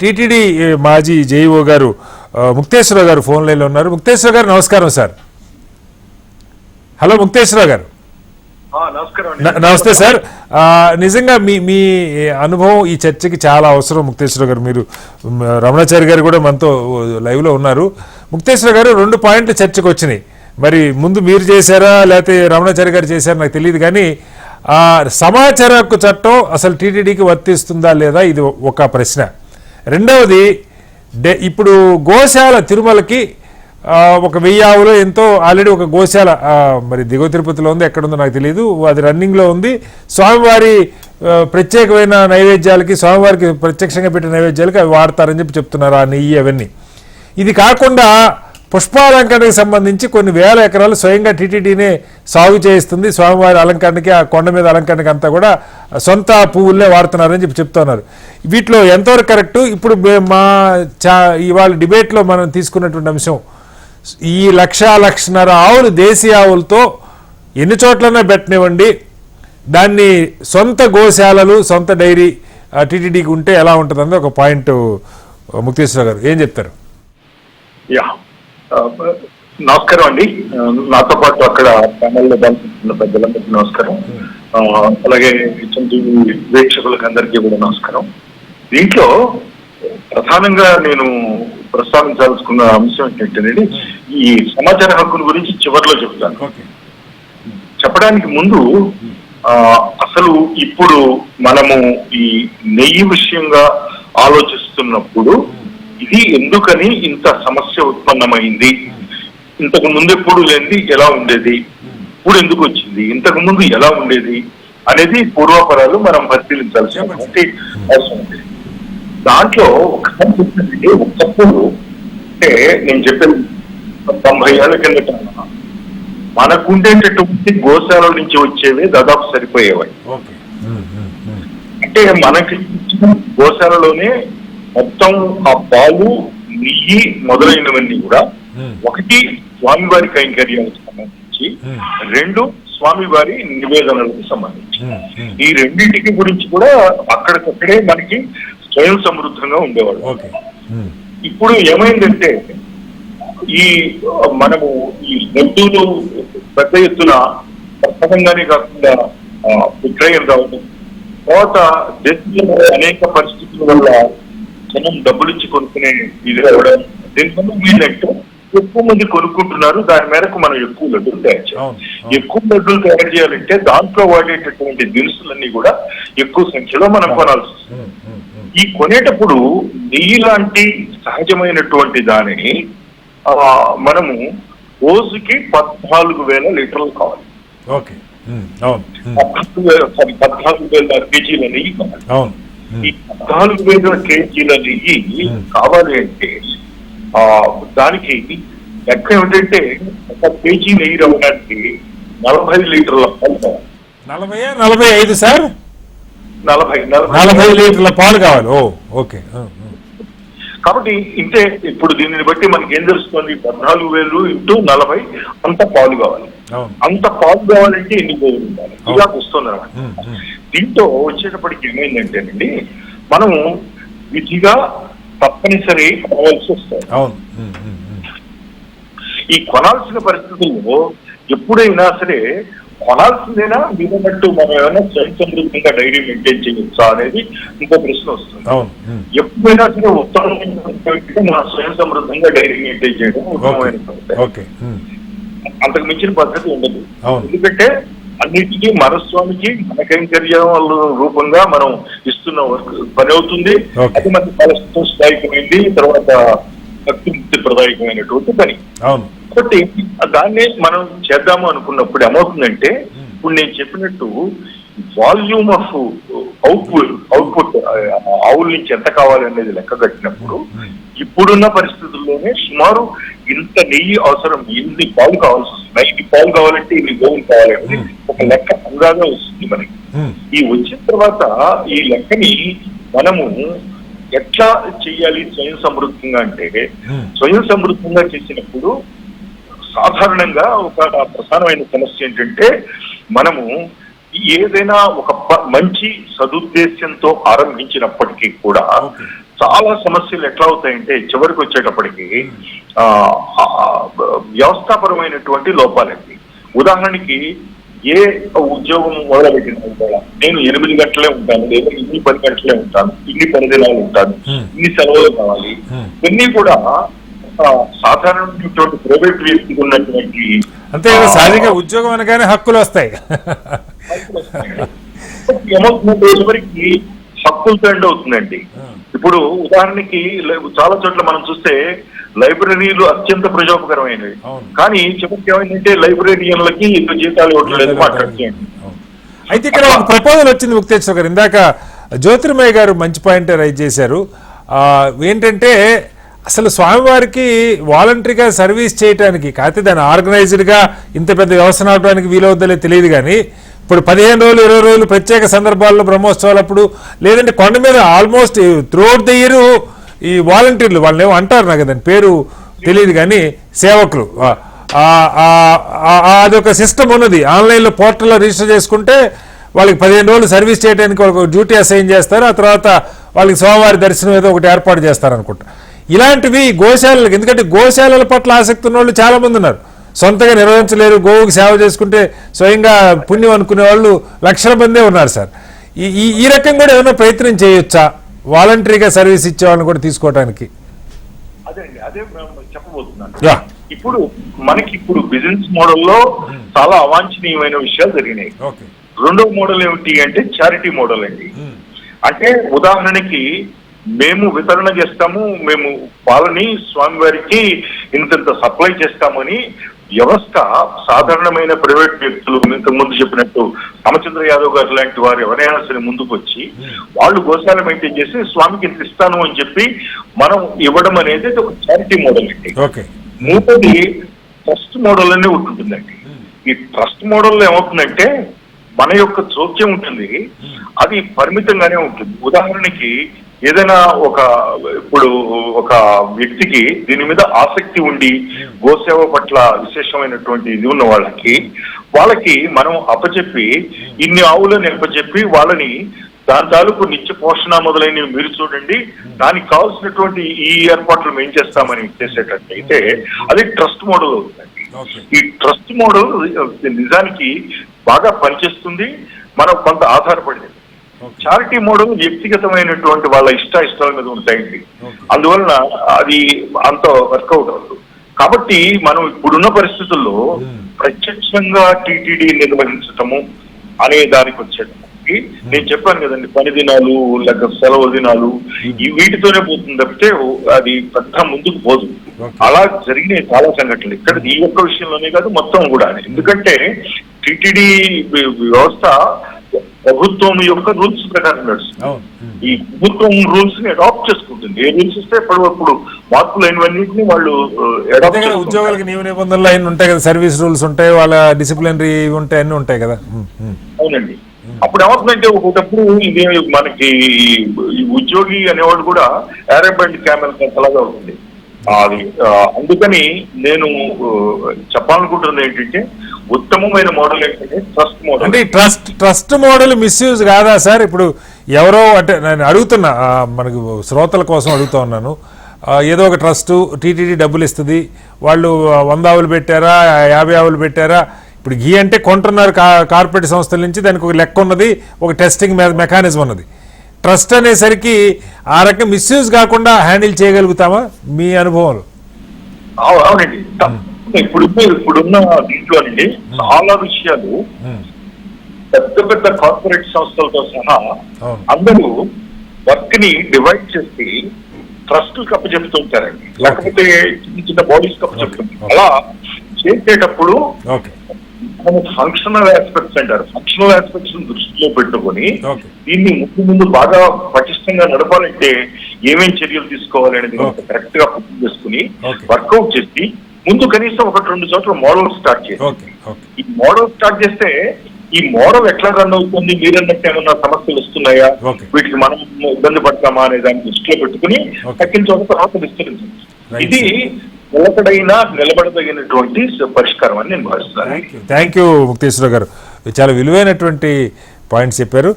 TTD మాజీ JEO గారు ముక్తేశ్వరరావు గారు ఫోన్ లైన్లో ఉన్నారు. ముక్తేశ్వర గారు నమస్కారం సార్. హలో ముక్తేశ్వరరావు గారు. నమస్తే సార్. నిజంగా మీ మీ అనుభవం ఈ చర్చకి చాలా అవసరం ముక్తేశ్వర గారు. మీరు రమణాచారి గారు కూడా మనతో లైవ్లో ఉన్నారు. ముక్తేశ్వర గారు రెండు పాయింట్లు చర్చకు వచ్చినాయి. మరి ముందు మీరు చేశారా లేకపోతే రమణాచారి గారు చేశారా నాకు తెలియదు కానీ ఆ సమాచార హక్కు చట్టం అసలు టీటీడీకి వర్తిస్తుందా లేదా ఇది ఒక ప్రశ్న. రెండవది డే ఇప్పుడు గోశాల తిరుమలకి ఒక వెయ్యి ఆవులో ఎంతో ఆల్రెడీ ఒక గోశాల మరి దిగువ తిరుపతిలో ఉంది ఎక్కడుందో నాకు తెలియదు అది రన్నింగ్లో ఉంది. స్వామివారి ప్రత్యేకమైన నైవేద్యాలకి స్వామివారికి ప్రత్యక్షంగా పెట్టిన నైవేద్యాలకి అవి వాడతారని చెప్పి చెప్తున్నారు ఆ నెయ్యి అవన్నీ. ఇది కాకుండా పుష్పాలంకరణకి సంబంధించి కొన్ని వేల ఎకరాలు స్వయంగా టీటీడీనే సాగు చేయిస్తుంది. స్వామివారి అలంకరణకి ఆ కొండ మీద అలంకరణకి అంతా కూడా సొంత పువ్వులనే వాడుతున్నారని చెప్పి చెప్తున్నారు. వీటిలో ఎంతవరకు కరెక్ట్? ఇప్పుడు మా చా ఇవాళ డిబేట్లో మనం తీసుకున్నటువంటి అంశం. ఈ లక్ష లక్షన్నర ఆవులు దేశీయ ఆవులతో ఎన్ని చోట్లన్నా పెట్టనివ్వండి. దాన్ని సొంత గోశాలలు సొంత డైరీ టీటీడీకి ఉంటే ఎలా ఉంటుందని ఒక పాయింట్ ముక్తేశ్వర గారు ఏం చెప్తారు? యా. నమస్కారం అండి. నాతో పాటు అక్కడ ప్యానెల్లో పాల్గొంటున్న పెద్దలందరికీ నమస్కారం. అలాగే వీక్షకులకు అందరికీ కూడా నమస్కారం. దీంట్లో ప్రధానంగా నేను ప్రస్తావించాల్సుకున్న అంశం ఏంటంటేనండి ఈ సమాచార హక్కుల గురించి చివరిలో చెప్తాను చెప్పడానికి ముందు అసలు ఇప్పుడు మనము ఈ నెయ్యి విషయంగా ఆలోచిస్తున్నప్పుడు ఇది ఎందుకని ఇంత సమస్య ఉత్పన్నమైంది. ఇంతకు ముందు ఎప్పుడు లేనిది ఎలా ఉండేది? ఇప్పుడు ఎందుకు వచ్చింది? ఇంతకు ముందు ఎలా ఉండేది? అనేది పూర్వాపరాలు మనం పరిశీలించాల్సినటువంటి అవసరం ఉంది. దాంట్లో ఒక ఒకప్పుడు అంటే నేను చెప్పాను తొంభై ఏళ్ళ కిందట మనకుండేటటువంటి గోశాల నుంచి వచ్చేవి దాదాపు సరిపోయేవి ఓకే. అంటే మనకి గోశాలలోనే మొత్తం ఆ పాలు నెయ్యి మొదలైనవన్నీ కూడా ఒకటి స్వామివారి కైంకర్యాలకు సంబంధించి రెండు స్వామివారి నివేదనలకు సంబంధించి. ఈ రెండింటికి గురించి కూడా అక్కడికక్కడే మనకి స్వయం సమృద్ధంగా ఓకే. ఇప్పుడు ఏమైందంటే ఈ మనము ఈ లడ్డూలు పెద్ద ఎత్తున ప్రథమంగానే కాకుండా విక్రయం రావడం తర్వాత దేశంలో అనేక పరిస్థితుల వల్ల జనం డబ్బులు ఇచ్చి కొనుక్కునే ఇది రావడం దీనివల్ల వీళ్ళంటే ఎక్కువ మంది కొనుక్కుంటున్నారు. దాని మేరకు మనం ఎక్కువ లడ్డూలు తయారు చేయాలి. ఎక్కువ లడ్డూలు తయారు చేయాలంటే దాంట్లో వాడేటటువంటి దినుసులన్నీ కూడా ఎక్కువ సంఖ్యలో మనం కొనాల్సి వస్తుంది. ఈ కొనేటప్పుడు నెయ్యి లాంటి సహజమైనటువంటి దానిని ఆ, మనము రోజుకి పద్నాలుగు వేల లీటర్లు కావాలి. పద్నాలుగు వేల సారీ పద్నాలుగు వేల కేజీల నెయ్యి కావాలి ఈ పద్నాలుగు వేల కేజీల నెయ్యి కావాలి అంటే ఆ దానికి లెక్క ఏమిటంటే ఒక కేజీ నెయ్యి రావడానికి నలభై లీటర్ల పాలు కావాలి. నలభై నలభై ఐదు సార్? నలభై నలభై. లీటర్ల పాలు కావాలి. ఓకే. కాబట్టి ఇంతే ఇప్పుడు దీనిని బట్టి మనకి ఏం తెలుస్తుంది? పద్నాలుగు వేలు ఇంటూ నలభై అంత పాలు కావాలి. అంత పాలు కావాలంటే ఎన్ని గోవులు ఉండాలి? ఇలా వస్తుంది అనమాట ఉమ్. దీంతో వచ్చేటప్పటికి ఏమైందంటేనండి మనము విధిగా తప్పనిసరి అవ్వాల్సి వస్తుంది. ఈ కొనాల్సిన పరిస్థితుల్లో ఎప్పుడైనా సరే కొనాల్సిందేనా మీరన్నట్టు మనం ఏమైనా స్వయం సమృద్ధంగా డైరీ మెయింటైన్ చేయొచ్చా అనేది ఇంకో ప్రశ్న వస్తుంది. ఎప్పుడైనా సరే ఉత్తమమైన మన స్వయం సమృద్ధంగా డైరీ మెయింటైన్ చేయడం ఉత్తమమైన. అంతకు మించిన పద్ధతి ఉండదు. ఎందుకంటే అన్నిటికీ మనస్వామికి మన కైంకర్యం రూపంగా మనం ఇస్తున్న వర్క్ పని అవుతుంది. అది మనకి చాలా సంతోషదాయకమైంది తర్వాత భక్తి ప్రదాయకమైనటువంటి పని. కాబట్టి దాన్నే మనం చేద్దాము అనుకున్నప్పుడు ఏమవుతుందంటే ఇప్పుడు నేను చెప్పినట్టు వాల్యూమ్ ఆఫ్ అవుట్పుట్ అవుట్పుట్ ఆవుల నుంచి ఎంత కావాలి అనేది లెక్క కట్టినప్పుడు ఇప్పుడున్న పరిస్థితుల్లోనే సుమారు ఇంత నెయ్యి అవసరం ఇన్ని పాలు కావాల్సి వస్తుంది ఇన్ని పాలు కావాలంటే ఇన్ని గోవులు కావాలంటే ఒక లెక్క అందాగా వస్తుంది మనకి ఉమ్. ఈ వచ్చిన తర్వాత ఈ లెక్కని మనము ఎట్లా చెయ్యాలి స్వయం సమృద్ధంగా అంటే Hmm. స్వయం సమృద్ధంగా చేసినప్పుడు సాధారణంగా ఒక ప్రధానమైన సమస్య ఏంటంటే మనము ఏదైనా ఒక మంచి సదుద్దేశంతో ఆరంభించినప్పటికీ కూడా. చాలా సమస్యలు ఎట్లా అవుతాయంటే చివరికి వచ్చేటప్పటికి వ్యవస్థాపరమైనటువంటి లోపాలండి ఉదాహరణకి ఏ ఉద్యోగం మొదలుపెట్టిన నేను ఎనిమిది గంటలే ఉంటాను లేదా ఇన్ని పది గంటలే ఉంటాను ఇన్ని పది దినాలు ఉంటాను. ఇన్ని సెలవులు కావాలి. ఇవన్నీ కూడా సాధారణమైనటువంటి ప్రైవేట్ వ్యక్తికి ఉన్నటువంటి అంతే సహజంగా ఉద్యోగం అనగానే హక్కులు వస్తాయి. చివరికి హక్కులతో ఎండ్ అవుతుందండి. ఇప్పుడు ఉదాహరణకి చాలా చోట్ల మనం చూస్తే లైబ్రరీలు అత్యంత ప్రజోపకరమైనవి. కానీ చివరికి ఏమైందంటే లైబ్రరీయన్లకి జీతాలు ఇవ్వట్లేదు మాట్లాడుతుంది అయితే ఇక్కడ ఒక ప్రపోజల్ వచ్చింది ముక్తేశ్వర గారు. ఇందాక జ్యోతిర్మయ్య గారు మంచి పాయింట్ రైజ్ చేశారు. ఆ, ఏంటంటే అసలు స్వామివారికి వాలంటరీగా సర్వీస్ చేయడానికి కాకపోతే దాన్ని ఆర్గనైజ్డ్గా ఇంత పెద్ద వ్యవస్థ నడపడానికి వీలవుద్దలే తెలియదు కానీ ఇప్పుడు పదిహేను రోజులు ఇరవై రోజులు ప్రత్యేక సందర్భాల్లో బ్రహ్మోత్సవాలప్పుడు లేదంటే కొండ మీద ఆల్మోస్ట్ త్రూఅవుట్ ద ఇయర్ ఈ వాలంటీర్లు వాళ్ళని ఏమో అంటారు నాకు దాని పేరు తెలియదు కానీ సేవకులు. అదొక సిస్టమ్ ఉన్నది. ఆన్లైన్లో పోర్టల్లో రిజిస్టర్ చేసుకుంటే వాళ్ళకి పదిహేను రోజులు సర్వీస్ చేయడానికి ఒక డ్యూటీ అసైన్ చేస్తారు. ఆ తర్వాత వాళ్ళకి సోమవారి దర్శనం ఏదో ఒకటి ఏర్పాటు చేస్తారు అనుకుంటా ఇలాంటివి గోశాలలకు ఎందుకంటే గోశాలల పట్ల ఆసక్తి ఉన్న వాళ్ళు చాలామంది ఉన్నారు. సొంతగా నిర్వహించలేరు గోవుకి సేవ చేసుకుంటే స్వయంగా పుణ్యం అనుకునే వాళ్ళు లక్షల మందే ఉన్నారు సార్. ఈ ఈ- రకం కూడా ఏమైనా ప్రయత్నం చేయొచ్చా? వాలంటరీగా సర్వీస్ ఇచ్చే వాళ్ళని కూడా తీసుకోవడానికి అదే అండి అదే మేము చెప్పబోతున్నాను. యా. ఇప్పుడు మనకి ఇప్పుడు బిజినెస్ మోడల్లో చాలా అవాంఛనీయమైన విషయాలు జరిగినాయి. ఓకే. రెండో మోడల్ ఏమిటి అంటే చారిటీ మోడల్ అండి. అంటే ఉదాహరణకి మేము వితరణ చేస్తాము మేము పాలని స్వామివారికి ఇంతంత సప్లై చేస్తామని వ్యవస్థ సాధారణమైన ప్రైవేట్ వ్యక్తులు ఇంతకు ముందు చెప్పినట్టు రామచంద్ర యాదవ్ గారు లాంటి వారు ఎవరైనా సరే ముందుకు వచ్చి వాళ్ళు గోశాల మెయింటైన్ చేసి స్వామికి ఇంత ఇస్తాను అని చెప్పి మనం ఇవ్వడం అనేది ఒక చారిటీ మోడల్ అండి. ఓకే. మూడోది ట్రస్ట్ మోడల్ అనే ఉంటుందండి. ఈ ట్రస్ట్ మోడల్లో ఏమవుతుందంటే మన యొక్క జోక్యం ఉంటుంది అది పరిమితంగానే ఉంటుంది. ఉదాహరణకి ఏదైనా ఒక ఇప్పుడు ఒక వ్యక్తికి దీని మీద ఆసక్తి ఉండి గోసేవ పట్ల విశేషమైనటువంటి ఇది ఉన్న వాళ్ళకి వాళ్ళకి మనం అప్పచెప్పి ఇన్ని ఆవులను అప్పచెప్పి వాళ్ళని దాని తాలూకు నిత్య పోషణ మొదలైనవి మీరు చూడండి దానికి కావాల్సినటువంటి ఈ ఏర్పాట్లు మేము చేస్తామని చేసేటట్టయితే అది ట్రస్ట్ మోడల్ అవుతుందండి. ఈ ట్రస్ట్ మోడల్ నిజానికి బాగా పనిచేస్తుంది మనం కొంత ఆధారపడింది చారిటీ మోడల్ వ్యక్తిగతమైనటువంటి వాళ్ళ ఇష్ట ఇష్టాల మీద ఉంటాయండి. అందువలన అది అంత వర్కౌట్ అవ్వదు. కాబట్టి మనం ఇప్పుడున్న పరిస్థితుల్లో ప్రత్యక్షంగా టీటీడీ నిర్వహించటము అనే దానికి వచ్చేటప్పటికి నేను చెప్పాను కదండి పని దినాలు లేక సెలవు దినాలు ఈ వీటితోనే పోతుంది తప్పితే అది పెద్ద ముందుకు పోదు. అలా జరిగిన చాలా సంఘటనలు. ఇక్కడ ఈ ఒక్క విషయంలోనే కాదు మొత్తం కూడా. ఎందుకంటే టీటీడీ వ్యవస్థ ప్రభుత్వం యొక్క రూల్స్ ప్రకారం నడుస్తుంది. ఈ ప్రభుత్వం రూల్స్ని అడాప్ట్ చేసుకుంటుంది. ఏ రూల్స్ ఇస్తే ఎప్పటికప్పుడు మార్పులు అయినవన్నింటినీ వాళ్ళు ఉద్యోగాలకి నియమ నిబంధనలు అయిన ఉంటాయి కదా సర్వీస్ రూల్స్ ఉంటాయి వాళ్ళ డిసిప్లినరీ ఉంటాయి అన్ని ఉంటాయి కదా. అవునండి. అప్పుడు ఏమవుతుందంటే ఒకటప్పుడు ఇది మనకి ఈ ఉద్యోగి అనేవాడు కూడా అరబ్ అండ్ క్యామెల్ అలాగా అవుతుంది అది అందుకని నేను చెప్పాలనుకుంటున్నది ఏంటంటే ఉత్తమమైన మోడల్ ఏంటంటే ట్రస్ట్ మోడల్. అంటే ట్రస్ట్ ట్రస్ట్ మోడల్ మిస్యూజ్ కాదా సార్? ఇప్పుడు ఎవరో అంటే నేను అడుగుతున్నా మనకు శ్రోతల కోసం అడుగుతా ఉన్నాను. ఏదో ఒక ట్రస్ట్ టీటీడీ డబ్బులు ఇస్తుంది. వాళ్ళు వంద ఆవులు పెట్టారా యాభై ఆవులు పెట్టారా? ఇప్పుడు గీ అంటే కొంటున్నారు కార్పొరేట్ సంస్థల నుంచి దానికి ఒక లెక్క ఉన్నది ఒక టెస్టింగ్ మెకానిజం ఉన్నది. ట్రస్ట్ అనేసరికి ఆ రకం మిస్యూజ్ కాకుండా హ్యాండిల్ చేయగలుగుతామా? మీ అనుభవంలో? అవు- అవునండి. ఇప్పుడు ఇప్పుడున్న దీంట్లోనండి చాలా విషయాలు పెద్ద పెద్ద కార్పొరేట్ సంస్థలతో సహా అందరూ వర్క్ని డివైడ్ చేసి ట్రస్ట్ కప్పచెప్తుంటారండి లేకపోతే చిన్న చిన్న బాడీస్ కప్పచెప్తుంటారు అలా చేసేటప్పుడు మనం ఫంక్షనల్ ఆస్పెక్ట్స్ అంటారు ఫంక్షనల్ ఆస్పెక్ట్స్ దృష్టిలో పెట్టుకొని దీన్ని ముందు ముందు బాగా పటిష్టంగా నడపాలంటే ఏమేం చర్యలు తీసుకోవాలి అనేది. కరెక్ట్గా చేసుకుని. వర్కౌట్ చేసి ముందు కనీసం ఒకటి రెండు చోట్ల మోడల్ స్టార్ట్ ఓకే ఈ మోడల్ స్టార్ట్ చేస్తే ఈ మోడల్ ఎట్లా రన్ అవుతుంది మీరన్నట్టు ఏమన్నా సమస్యలు వస్తున్నాయా. వీటికి మనం ఇబ్బంది పడతామా అనే దాన్ని దృష్టిలో పెట్టుకుని. తగ్గిన చోట తర్వాత విస్తరించండి. ఇది నిలబడైన నిలబడదగినటువంటి పరిష్కారం అని నేను భావిస్తున్నాను. థ్యాంక్ యూ ముక్తేశ్వర గారు. చాలా విలువైనటువంటి పాయింట్స్ చెప్పారు.